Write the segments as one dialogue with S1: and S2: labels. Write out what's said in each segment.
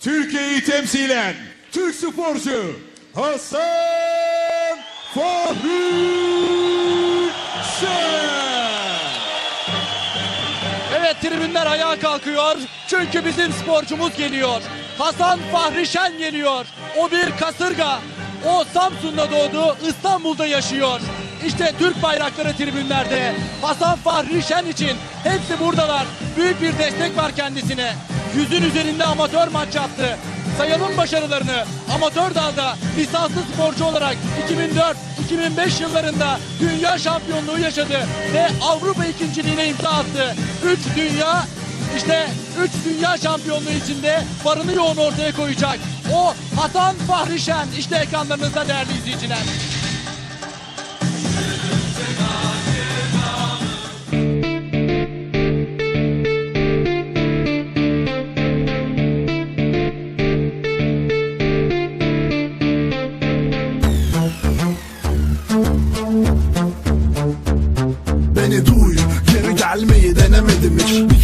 S1: Türkiye'yi temsilen Türk sporcu Hasan Fahri.
S2: Evet tribünler ayağa kalkıyor. Çünkü bizim sporcumuz geliyor. Hasan Fahri Şen geliyor. O bir kasırga. O Samsun'da doğdu, İstanbul'da yaşıyor. İşte Türk bayrakları tribünlerde. Hasan Fahri Şen için hepsi buradalar. Büyük bir destek var kendisine. Yüzün üzerinde amatör maç yaptı. Sayalım başarılarını. Amatör dalda lisanslı sporcu olarak 2004-2005 yıllarında dünya şampiyonluğu yaşadı ve Avrupa ikinciliğine imza attı. 3 dünya işte 3 dünya şampiyonluğu içinde varını yoğun ortaya koyacak. O Hasan Fahri Şen işte ekranlarınızda değerli izleyiciler.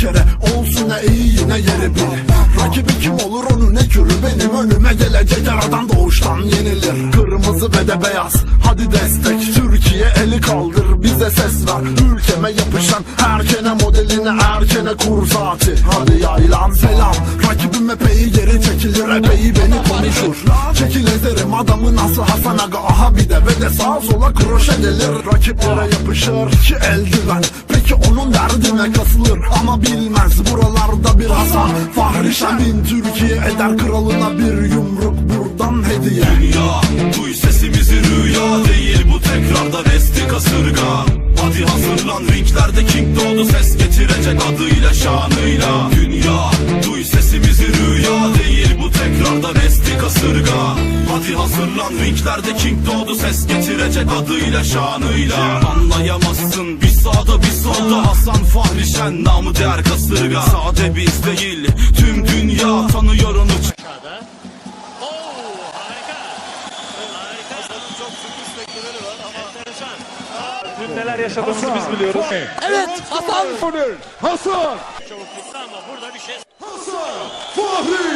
S3: Kere. Olsun ne iyi yine yeri bil Rakibi kim olur onu ne körü. Benim önüme gelecek aradan doğuştan yenilir. Kırmızı ve de beyaz hadi destek. Türkiye eli kaldır bize ses ver. Ülkeme yapışan erkene modelini erkene kur zati. Hadi yaylan selam adamı nasıl Hasan Aga? Aha bir de ve de sağa sola kroşe delir Rakiplere yapışır iki eldiven. Peki onun derdine kasılır ama bilmez. Buralarda bir Hasan Fahri Şahin Türkiye eder kralına bir yumruk. Buradan hediye.
S4: Dünya Duy sesimizi rüya değil. Bu tekrarda resti kasırga. Hadi hazırlan ringlerde king doğdu ses getirecek adıyla şanıyla. Dünya Duy sesimizi rüya değil. Bu tekrarda resti kasırga Hadi hazırlan ringlerde king doğdu ses getirecek adıyla şanıyla. Anlayamazsın bir sağda bir solda. Hasan Fahri Şen namı değer kasırga. Sade biz değil tüm dünya tanıyor onu
S5: neler yaşadığımızı biz biliyoruz.
S2: Evet Hasan.
S1: Hasan
S6: çabuklukta ama burada bir şey
S1: Hasan Fahri.